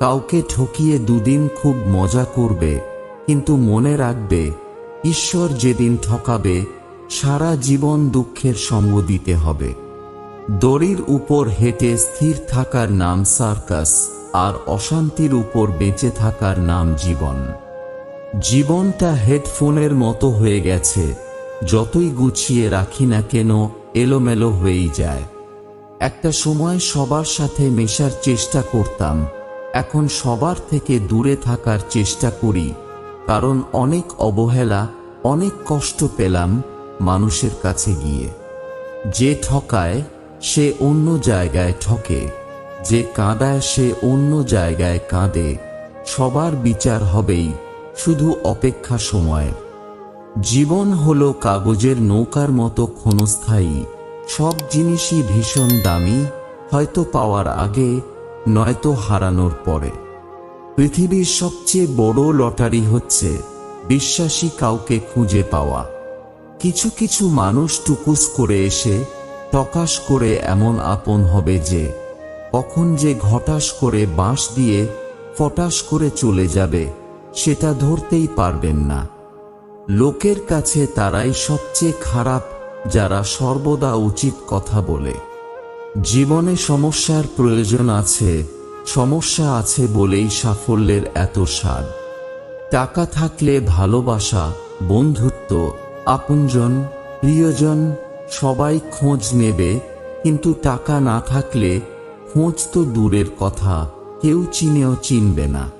কাউকে ঠকিয়ে দুদিন খুব মজা করবে, কিন্তু মনে রাখবে, ঈশ্বর যেদিন ঠকাবে, সারা জীবন দুঃখের সঙ্গ দিতে হবে। দড়ির উপর হেঁটে স্থির থাকার নাম সার্কাস, আর অশান্তির উপর বেঁচে থাকার নাম জীবন। জীবনটা হেডফোনের মতো হয়ে গেছে, যতই গুছিয়ে রাখি না কেন এলোমেলো হয়েই যায়। একটা সময় সবার সাথে মেশার চেষ্টা করতাম এখন সবার থেকে দূরে থাকার চেষ্টা করি, কারণ অনেক অবহেলা, অনেক কষ্ট পেলাম মানুষের কাছে গিয়ে। যে ঠকায়, সে অন্য জায়গায় ঠকে। যে কাঁদায়, সে অন্য জায়গায় কাঁদে। সবার বিচার হবেই, শুধু অপেক্ষা সময়ের। জীবন হলো কাগজের নৌকার মতো ক্ষণস্থায়ী। সব জিনিসই ভীষণ দামি, হয়তো পাওয়ার আগে নয়তো হারানোর পরে। পৃথিবীর সবচেয়ে বড় লটারি হচ্ছে বিশ্বাসী কাউকে খুঁজে পাওয়া। কিছু কিছু মানুষ টুকুস করে এসে টকাশ করে এমন আপন হবে যে, কখন যে ঘটাস করে বাঁশ দিয়ে ফটাস করে চলে যাবে, সেটা ধরতেই পারবেন না। লোকের কাছে তারাই সবচেয়ে খারাপ যারা সর্বদা উচিত কথা বলে। জীবনে সমস্যার প্রয়োজন আছে, সমস্যা আছে বলেই সাফল্যের এত স্বাদ। টাকা থাকলে ভালোবাসা, বন্ধুত্ব, আপনজন, প্রিয়জন, সবাই খোঁজ নেবে, কিন্তু টাকা না থাকলে খোঁজ তো দূরের কথা, কেউ চিনেও চিনবে না।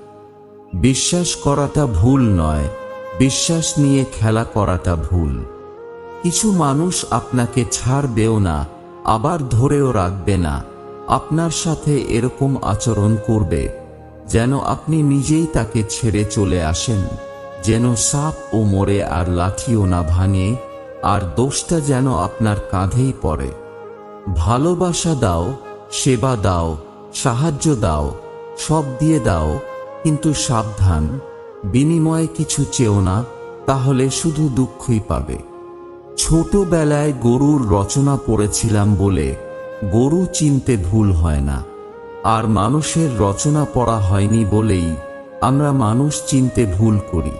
বিশ্বাস করাটা ভুল নয়, বিশ্বাস নিয়ে খেলা করাটা ভুল। কিছু মানুষ আপনাকে ছাড়বেও না আবার ধরেও রাখবে না। আপনার সাথে এরকম আচরণ করবে যেন আপনি নিজেই তাকে ছেড়ে চলে আসেন, যেন সাপ ও মরে আর লাঠিও না ভাঙে আর দোষটা যেন আপনার কাঁধেই পড়ে। ভালোবাসা দাও, সেবা দাও, সাহায্য দাও, সব দিয়ে দাও, কিন্তু সাবধান, বিনিময়ে কিছু চেও না, তাহলে শুধু দুঃখই পাবে। ছোটবেলায় গরুর রচনা পড়েছিলাম বলে গরু চিনতে ভুল হয় না। আর মানুষের রচনা পড়া হয়নি বলেই আমরা মানুষ চিনতে ভুল করি।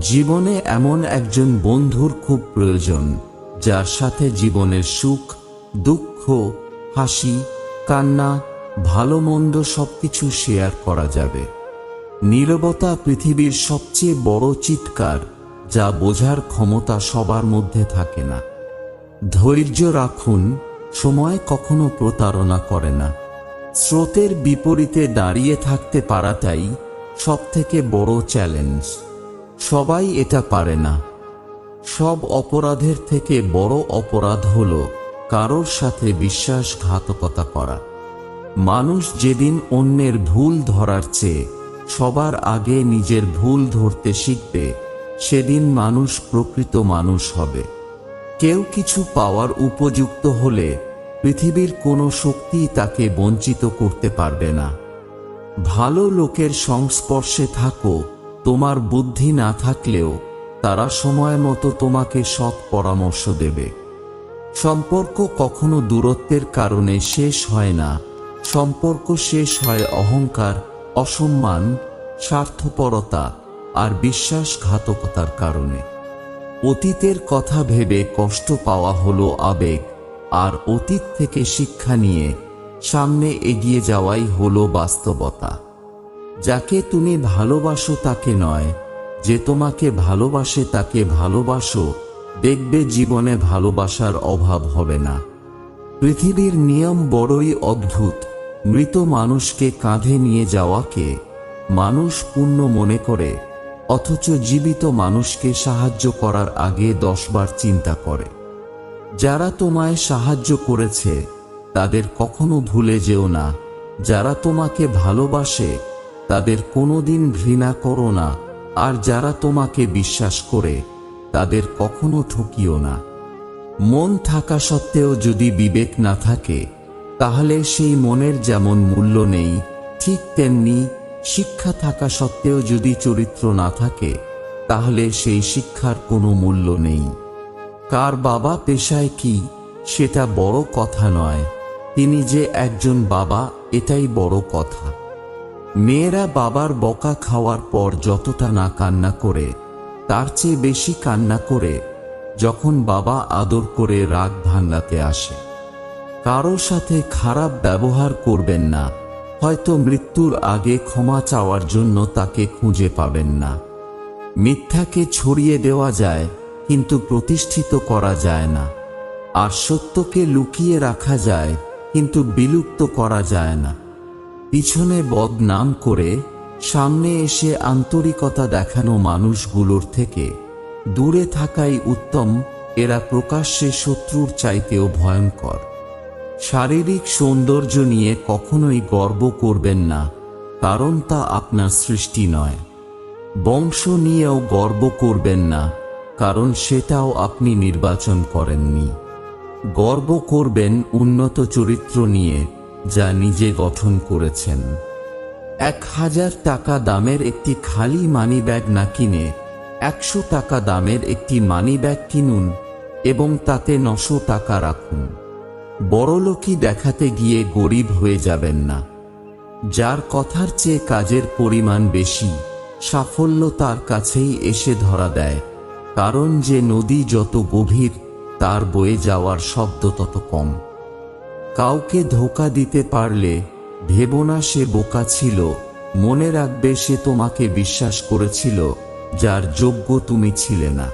জীবনে এমন একজন বন্ধুর খুব প্রয়োজন, যার সাথে জীবনের সুখ, দুঃখ, হাসি, কান্না, ভালো মন্দ সবকিছু শেয়ার করা যাবে। নীরবতা পৃথিবীর সবচেয়ে বড় চিৎকার। যা বোঝার ক্ষমতা সবার মধ্যে থাকে না। ধৈর্য রাখুন, সময় কখনো প্রতারণা করে না। স্রোতের বিপরীতে দাঁড়িয়ে থাকতে পারাটাই সবথেকে বড় চ্যালেঞ্জ। সবাই এটা পারে না। সব অপরাধের থেকে বড় অপরাধ হল কারোর সাথে বিশ্বাসঘাতকতা করা। মানুষ যেদিন অন্যের ভুল ধরার চেয়ে সবার আগে নিজের ভুল ধরতে শিখবে সেদিন মানুষ প্রকৃত মানুষ হবে। কেউ কিছু পাওয়ার উপযুক্ত হলে পৃথিবীর কোনো শক্তি তাকে বঞ্চিত করতে পারবে না। ভালো লোকের সংস্পর্শে থাকো, তোমার বুদ্ধি না থাকলেও তারা সময় মতো তোমাকে সৎ পরামর্শ দেবে। সম্পর্ক কখনো দূরত্বের কারণে শেষ হয় না। সম্পর্ক শেষ হয় অহংকার, অসম্মান, স্বার্থপরতা আর বিশ্বাসঘাতকতার কারণে। অতীতের কথা ভেবে কষ্ট পাওয়া হলো আবেগ, আর অতীত থেকে শিক্ষা নিয়ে সামনে এগিয়ে যাওয়াই হলো বাস্তবতা। যাকে তুমি ভালোবাসো তাকে নয়, যে তোমাকে ভালোবাসে তাকে ভালোবাসো, দেখবে জীবনে ভালোবাসার অভাব হবে না। পৃথিবীর নিয়ম বড়ই অদ্ভুত, মৃত মানুষকে কাঁধে নিয়ে যাওয়াকে মানুষ পুণ্য মনে করে। অথচ জীবিত মানুষকে সাহায্য করার আগে দশবার চিন্তা করে। যারা তোমায় সাহায্য করেছে, তাদের কখনো ভুলে যেও না। যারা তোমাকে ভালোবাসে, তাদের কোনোদিন ঘৃণা করো না। আর যারা তোমাকে বিশ্বাস করে, তাদের কখনো ঠকিও না। মন থাকা সত্ত্বেও যদি বিবেক না থাকে, তাহলে সেই মনের যেমন মূল্য নেই, ঠিক তেমনি শিক্ষা থাকা সত্ত্বেও যদি চরিত্র না থাকে, তাহলে সেই শিক্ষার কোনো মূল্য নেই। কার বাবা পেশায় কি, সেটা বড় কথা নয়। তিনি যে একজন বাবা, এটাই বড় কথা। মেয়েরা বাবার বকা খাওয়ার পর যতটা না কান্না করে, তার চেয়ে বেশি কান্না করে যখন বাবা আদর করে রাগ ভাঙাতে আসে। কারও সাথে খারাপ ব্যবহার করবেন না। হয়তো মৃত্যুর আগে ক্ষমা চাওয়ার জন্য তাকে খুঁজে পাবেন না। মিথ্যাকে ছড়িয়ে দেওয়া যায়, কিন্তু প্রতিষ্ঠিত করা যায় না। আর সত্যকে লুকিয়ে রাখা যায়, কিন্তু বিলুপ্ত করা যায় না। পিছনে বদনাম করে, সামনে এসে আন্তরিকতা দেখানো মানুষগুলোর থেকে, দূরে থাকাই উত্তম, এরা প্রকাশ্যে শত্রুর চাইতেও ভয়ঙ্কর। শারীরিক সৌন্দর্য নিয়ে কখনোই গর্ব করবেন না, কারণ তা আপনার সৃষ্টি নয়। বংশ নিয়েও গর্ব করবেন না, কারণ সেটাও আপনি নির্বাচন করেননি। গর্ব করবেন উন্নত চরিত্র নিয়ে, যা নিজে গঠন করেছেন। এক হাজার টাকা দামের একটি খালি মানি ব্যাগ না কিনে, একশো টাকা দামের একটি মানি ব্যাগ কিনুন এবং তাতে নশো টাকা রাখুন। বড়লোকই দেখাতে গিয়ে গরিব হয়ে যাবেন না। যার কথার চেয়ে কাজের পরিমাণ বেশি, সাফল্য তার কাছেই এসে ধরা দেয়। কারণ যে নদী যত গভীর, তার বয়ে যাওয়ার শব্দ তত কম। কাউকে ধোকা দিতে পারলে ভেবো না সে বোকা ছিল, মনে রাখবে সে তোমাকে বিশ্বাস করেছিল, যার যোগ্য তুমি ছিলে না।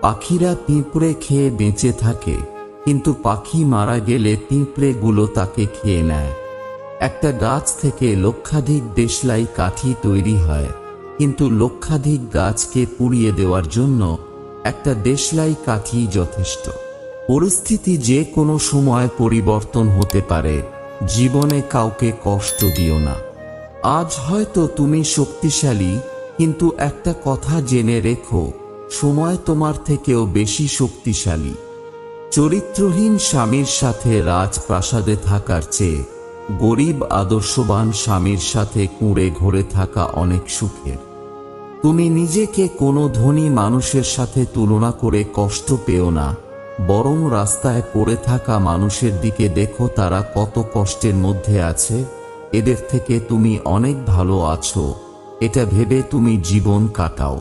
পাখিরা পিঁপড়ে খেয়ে বেঁচে থাকে কিন্তু পাখি মারা গেলে পিঁপড়েগুলো তাকে খেয়ে নেয়। একটা গাছ থেকে লক্ষাধিক দেশলাই কাঠি তৈরি হয়। কিন্তু লক্ষাধিক গাছকে পুড়িয়ে দেওয়ার জন্য একটা দেশলাই কাঠি যথেষ্ট। পরিস্থিতি যে কোনো সময় পরিবর্তন হতে পারে। জীবনে কাউকে কষ্ট দিও না। আজ হয়তো তুমি শক্তিশালী, কিন্তু একটা কথা জেনে রেখো, সময় তোমার থেকেও বেশি শক্তিশালী। চরিত্রহীন স্বামীর সাথে রাজপ্রাসাদে থাকার চেয়ে গরিব আদর্শবান স্বামীর সাথে কুঁড়ে ঘরে থাকা অনেক সুখের। তুমি নিজেকে কোনো ধনী মানুষের সাথে তুলনা করে কষ্ট পেও না, বরং রাস্তায় পড়ে থাকা মানুষের দিকে দেখো তারা কত কষ্টের মধ্যে আছে। এদের থেকে তুমি অনেক ভালো আছো, এটা ভেবে তুমি জীবন কাটাও।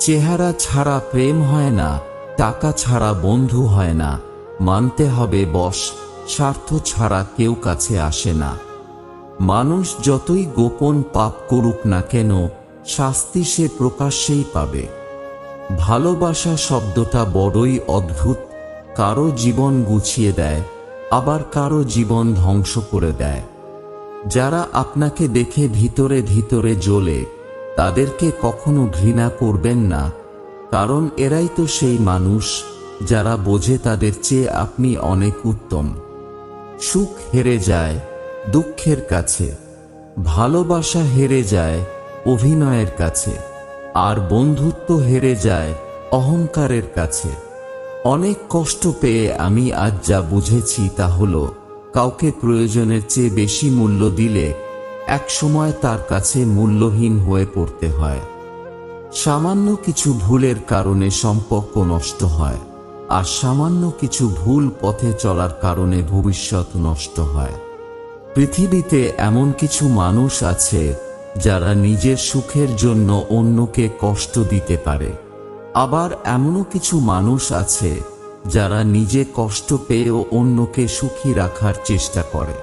চেহারা ছাড়া প্রেম হয় না টাকা ছাড়া বন্ধু হয় না। মানতে হবে বস, স্বার্থ ছাড়া কেউ কাছে আসে না। মানুষ যতই গোপন পাপ করুক না কেন, শাস্তি সে প্রকাশ্যেই পাবে। ভালোবাসা শব্দটা বড়ই অদ্ভুত। কারও জীবন গুছিয়ে দেয়, আবার কারও জীবন ধ্বংস করে দেয়। যারা আপনাকে দেখে ভিতরে ভিতরে জ্বলে, তাদেরকে কখনো ঘৃণা করবেন না। কারণ এরাই তো সেই মানুষ যারা বোঝে তাদের চেয়ে আপনি অনেক উত্তম। সুখ হেরে যায়, দুঃখের কাছে। ভালোবাসা হেরে যায়, অভিনয়ের কাছে। আর বন্ধুত্ব হেরে যায়, অহংকারের কাছে। অনেক কষ্ট পেয়ে আমি আজ যা বুঝেছি তা হল, কাউকে প্রয়োজনের চেয়ে বেশি মূল্য দিলে এক সময় তার কাছে মূল্যহীন হয়ে পড়তে হয়। সামান্য কিছু ভুলের কারণে সম্পর্ক নষ্ট হয়, আর সামান্য কিছু ভুল পথে চলার কারণে ভবিষ্যৎ নষ্ট হয়। পৃথিবীতে এমন কিছু মানুষ আছে যারা নিজের সুখের জন্য অন্যকে কষ্ট দিতে পারে। আবার এমনও কিছু মানুষ আছে যারা নিজে কষ্ট পেয়েও অন্যকে সুখী রাখার চেষ্টা করে।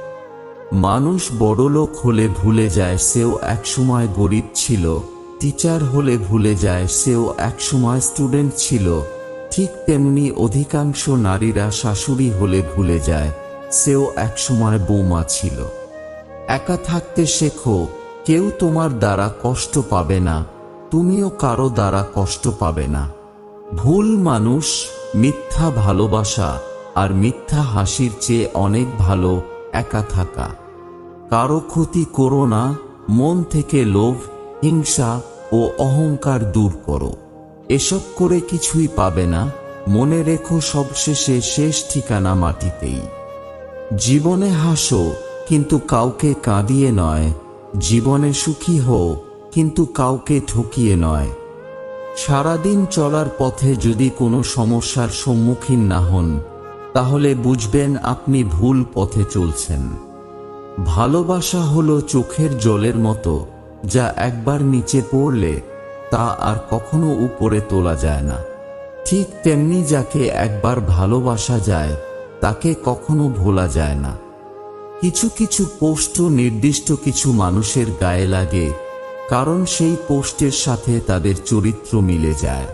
মানুষ বড়লোক হলে ভুলে যায় সেও একসময় গরিব ছিল টিচার হলে ভুলে যায়, সেও একসময় স্টুডেন্ট ছিল। ঠিক তেমনি অধিকাংশ নারীরা শাশুড়ি হলে ভুলে যায়, সেও একসময় বৌমা ছিল। একা থাকতে শেখো, কেউ তোমার দ্বারা কষ্ট পাবে না, তুমিও কারও দ্বারা কষ্ট পাবে না। ভুল মানুষ মিথ্যা ভালোবাসা আর মিথ্যা হাসির চেয়ে অনেক ভালো একা থাকা। কারও ক্ষতি করো না, মন থেকে লোভ, হিংসা ও অহংকার দূর করো। এসব করে কিছুই পাবে না। মনে রেখো সবশেষে শেষ ঠিকানা মাটিতেই। জীবনে হাসো, কিন্তু কাউকে কাঁদিয়ে নয়। জীবনে সুখী হও, কিন্তু কাউকে ঠকিয়ে নয়। সারাদিন চলার পথে যদি কোনো সমস্যার সম্মুখীন না হন, তাহলে বুঝবেন আপনি ভুল পথে চলছেন। ভালোবাসা হলো চোখের জলের মতো। যা একবার নিচে পড়লে তা আর কখনো উপরে তোলা যায় না। ঠিক তেমনি যাকে একবার ভালোবাসা যায়, তাকে কখনো ভোলা যায় না। কিছু কিছু পোস্ট নির্দিষ্ট কিছু মানুষের গায়ে লাগে, কারণ সেই পোস্টের সাথে তাদের চরিত্র মিলে যায়।